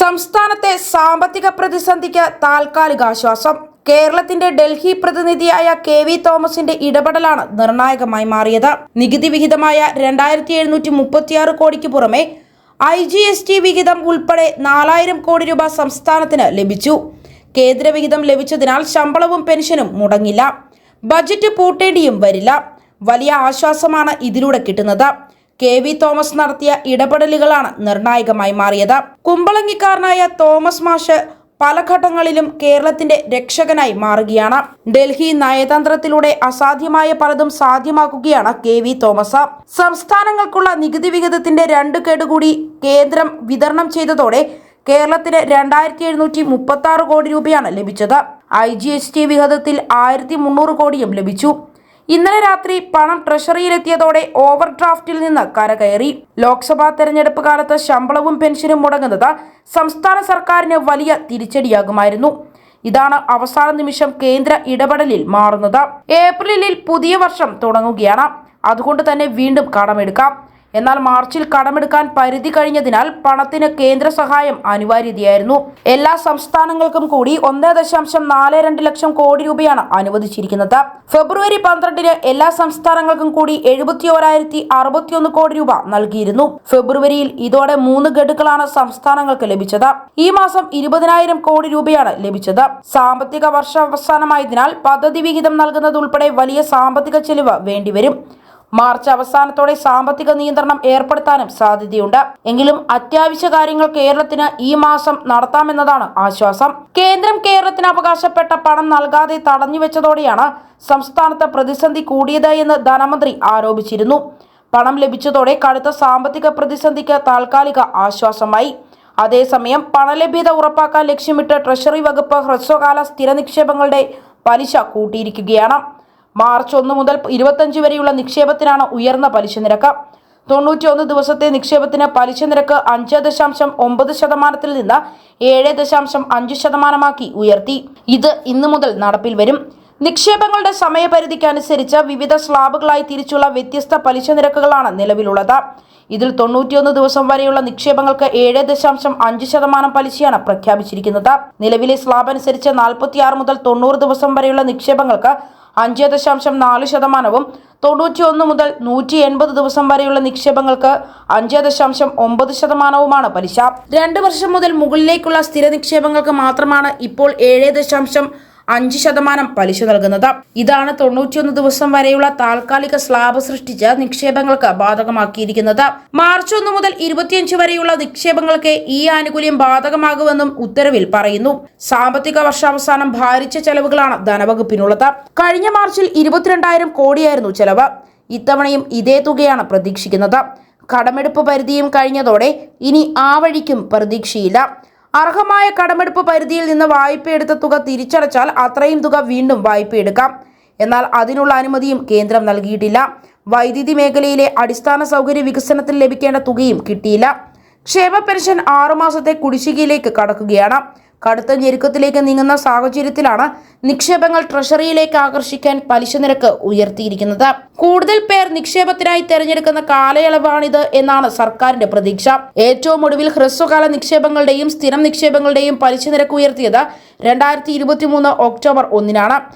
സംസ്ഥാനത്തെ സാമ്പത്തിക പ്രതിസന്ധിക്ക് താൽക്കാലിക ആശ്വാസം കേരളത്തിന്റെ ഡൽഹി പ്രതിനിധിയായ കെ വി തോമസിന്റെ ഇടപെടലാണ് നിർണായകമായി മാറിയത്. നികുതി വിഹിതമായ രണ്ടായിരത്തി എഴുന്നൂറ്റി മുപ്പത്തിയാറ് കോടിക്ക് പുറമെ ഐ ജി എസ് ടി വിഹിതം ഉൾപ്പെടെ നാലായിരം കോടി രൂപ സംസ്ഥാനത്തിന് ലഭിച്ചു. കേന്ദ്ര വിഹിതം ലഭിച്ചതിനാൽ ശമ്പളവും പെൻഷനും മുടങ്ങില്ല. ബജറ്റ് പൂട്ടേണ്ടിയും വരില്ല. വലിയ ആശ്വാസമാണ് ഇതിലൂടെ കിട്ടുന്നത്. കെ വി തോമസ് നടത്തിയ ഇടപെടലുകളാണ് നിർണായകമായി മാറിയത്. കുമ്പളങ്ങിക്കാരനായ തോമസ് മാഷ് പല ഘട്ടങ്ങളിലും കേരളത്തിന്റെ രക്ഷകനായി മാറുകയാണ്. ഡൽഹി നയതന്ത്രത്തിലൂടെ അസാധ്യമായ പലതും സാധ്യമാക്കുകയാണ് കെ വി തോമസ്. സംസ്ഥാനങ്ങൾക്കുള്ള നികുതി വിഹിതത്തിന്റെ രണ്ട് കേടുകൂടി കൂടി കേന്ദ്രം വിതരണം ചെയ്തതോടെ കേരളത്തിന് രണ്ടായിരത്തി എഴുന്നൂറ്റി മുപ്പത്തി ആറ് കോടി രൂപയാണ് ലഭിച്ചത്. ഐ ജി എസ് ടി വിഹിതത്തിൽ ആയിരത്തി മുന്നൂറ് കോടിയും ലഭിച്ചു. ഇന്നലെ രാത്രി പണം ട്രഷറിയിലെത്തിയതോടെ ഓവർ ഡ്രാഫ്റ്റിൽ നിന്ന് കരകയറി. ലോക്സഭാ തെരഞ്ഞെടുപ്പ് കാലത്ത് ശമ്പളവും പെൻഷനും മുടങ്ങുന്നത് സംസ്ഥാന സർക്കാരിന് വലിയ തിരിച്ചടിയാകുമായിരുന്നു. ഇതാണ് അവസാന നിമിഷം കേന്ദ്ര ഇടപെടലിൽ മാറുന്നത്. ഏപ്രിലിൽ പുതിയ വർഷം തുടങ്ങുകയാണ്. അതുകൊണ്ട് തന്നെ വീണ്ടും കടമെടുക്കാം. എന്നാൽ മാർച്ചിൽ കടമെടുക്കാൻ പരിധി കഴിഞ്ഞതിനാൽ പണത്തിന് കേന്ദ്ര സഹായം അനിവാര്യതയായിരുന്നു. എല്ലാ സംസ്ഥാനങ്ങൾക്കും കൂടി ഒന്നേ ദശാംശം നാല് രണ്ട് ലക്ഷം കോടി രൂപയാണ് അനുവദിച്ചിരിക്കുന്നത്. ഫെബ്രുവരി പന്ത്രണ്ടിന് എല്ലാ സംസ്ഥാനങ്ങൾക്കും കൂടി എഴുപത്തി ഓരായിരത്തി അറുപത്തിയൊന്ന് കോടി രൂപ നൽകിയിരുന്നു. ഫെബ്രുവരിയിൽ ഇതോടെ മൂന്ന് ഗഡുക്കളാണ് സംസ്ഥാനങ്ങൾക്ക് ലഭിച്ചത്. ഈ മാസം ഇരുപതിനായിരം കോടി രൂപയാണ് ലഭിച്ചത്. സാമ്പത്തിക വർഷാവസാനമായതിനാൽ പദ്ധതി വിഹിതം നൽകുന്നത് ഉൾപ്പെടെ വലിയ സാമ്പത്തിക ചെലവ് വേണ്ടിവരും. മാർച്ച് അവസാനത്തോടെ സാമ്പത്തിക നിയന്ത്രണം ഏർപ്പെടുത്താനും സാധ്യതയുണ്ട്. എങ്കിലും അത്യാവശ്യ കാര്യങ്ങൾ കേരളത്തിന് ഈ മാസം നടത്താമെന്നതാണ് ആശ്വാസം. കേന്ദ്രം കേരളത്തിന് അവകാശപ്പെട്ട പണം നൽകാതെ തടഞ്ഞുവെച്ചതോടെയാണ് സംസ്ഥാനത്ത് പ്രതിസന്ധി കൂടിയത് എന്ന് ധനമന്ത്രി ആരോപിച്ചിരുന്നു. പണം ലഭിച്ചതോടെ കടുത്ത സാമ്പത്തിക പ്രതിസന്ധിക്ക് താൽക്കാലിക ആശ്വാസമായി. അതേസമയം പണലഭ്യത ഉറപ്പാക്കാൻ ലക്ഷ്യമിട്ട് ട്രഷറി വകുപ്പ് ഹ്രസ്വകാല സ്ഥിര നിക്ഷേപങ്ങളുടെ പലിശ കൂട്ടിയിരിക്കുകയാണ്. മാർച്ച് ഒന്ന് മുതൽ ഇരുപത്തഞ്ച് വരെയുള്ള നിക്ഷേപത്തിനാണ് ഉയർന്ന പലിശ നിരക്ക്. തൊണ്ണൂറ്റിയൊന്ന് ദിവസത്തെ നിക്ഷേപത്തിന് പലിശ നിരക്ക് അഞ്ച് ദശാംശം ഒമ്പത് ശതമാനത്തിൽ നിന്ന് ഏഴ് ദശാംശം അഞ്ച് ശതമാനമാക്കി ഉയർത്തി. ഇത് ഇന്നു മുതൽ നടപ്പിൽ വരും. നിക്ഷേപങ്ങളുടെ സമയപരിധിക്കനുസരിച്ച് വിവിധ സ്ലാബുകളായി തിരിച്ചുള്ള വ്യത്യസ്ത പലിശ നിരക്കുകളാണ് നിലവിലുള്ളത്. ഇതിൽ തൊണ്ണൂറ്റിയൊന്ന് ദിവസം വരെയുള്ള നിക്ഷേപങ്ങൾക്ക് ഏഴ് ദശാംശം അഞ്ച് ശതമാനം പലിശയാണ് പ്രഖ്യാപിച്ചിരിക്കുന്നത്. നിലവിലെ സ്ലാബ് അനുസരിച്ച് നാൽപ്പത്തിയാറ് മുതൽ തൊണ്ണൂറ് ദിവസം വരെയുള്ള നിക്ഷേപങ്ങൾക്ക് അഞ്ച് ദശാംശം നാല് ശതമാനവും. തൊണ്ണൂറ്റി ഒന്ന് മുതൽ നൂറ്റി എൺപത് ദിവസം വരെയുള്ള നിക്ഷേപങ്ങൾക്ക് അഞ്ച് ദശാംശം ഒമ്പത് ശതമാനവുമാണ് പലിശ. രണ്ട് വർഷം മുതൽ മുകളിലേക്കുള്ള സ്ഥിര നിക്ഷേപങ്ങൾക്ക് മാത്രമാണ് ഇപ്പോൾ ഏഴ് ദശാംശം അഞ്ച് ശതമാനം പലിശ നൽകുന്നത്. ഇതാണ് തൊണ്ണൂറ്റിയൊന്ന് ദിവസം വരെയുള്ള താൽക്കാലിക സ്ലാബ് സൃഷ്ടിച്ച നിക്ഷേപങ്ങൾക്ക് ബാധകമാക്കിയിരിക്കുന്നത്. മാർച്ച് ഒന്ന് മുതൽ ഇരുപത്തിയഞ്ച് വരെയുള്ള നിക്ഷേപങ്ങൾക്ക് ഈ ആനുകൂല്യം ബാധകമാകുമെന്നും ഉത്തരവിൽ പറയുന്നു. സാമ്പത്തിക വർഷാവസാനം ഭാരിച്ച ചെലവുകളാണ് ധനവകുപ്പിനുള്ളത്. കഴിഞ്ഞ മാർച്ചിൽ ഇരുപത്തിരണ്ടായിരം കോടിയായിരുന്നു ചെലവ്. ഇത്തവണയും ഇതേ തുകയാണ് പ്രതീക്ഷിക്കുന്നത്. കടമെടുപ്പ് പരിധിയും കഴിഞ്ഞതോടെ ഇനി ആ വഴിക്കും പ്രതീക്ഷയില്ല. അർഹമായ കടമെടുപ്പ് പരിധിയിൽ നിന്ന് വായ്പയെടുത്ത തുക തിരിച്ചടച്ചാൽ അത്രയും തുക വീണ്ടും വായ്പ എടുക്കാം എന്നാൽ അതിനുള്ള അനുമതിയും കേന്ദ്രം നൽകിയിട്ടില്ല. വൈദ്യുതി മേഖലയിലെ അടിസ്ഥാന സൗകര്യ വികസനത്തിൽ ലഭിക്കേണ്ട തുകയും കിട്ടിയില്ല. ക്ഷേമ പെൻഷൻ ആറുമാസത്തെ കുടിശ്ശികയിലേക്ക് കടക്കുകയാണ്. കടുത്ത ഞെരുക്കത്തിലേക്ക് നീങ്ങുന്ന സാഹചര്യത്തിലാണ് നിക്ഷേപങ്ങൾ ട്രഷറിയിലേക്ക് ആകർഷിക്കാൻ പലിശ നിരക്ക് ഉയർത്തിയിരിക്കുന്നത്. കൂടുതൽ പേർ നിക്ഷേപത്തിനായി തെരഞ്ഞെടുക്കുന്ന കാലയളവാണിത് എന്നാണ് സർക്കാരിന്റെ പ്രതീക്ഷ. ഏറ്റവും ഒടുവിൽ ഹ്രസ്വകാല നിക്ഷേപങ്ങളുടെയും സ്ഥിരം നിക്ഷേപങ്ങളുടെയും പലിശ നിരക്ക് ഉയർത്തിയത് രണ്ടായിരത്തി ഇരുപത്തിമൂന്ന് ഒക്ടോബർ ഒന്നിനാണ്.